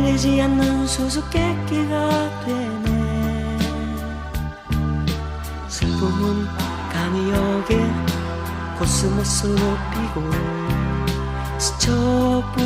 풀리지 않는 수수께끼가 되네. 슬픔은 간이역에 코스모스로 피고 스쳐 불어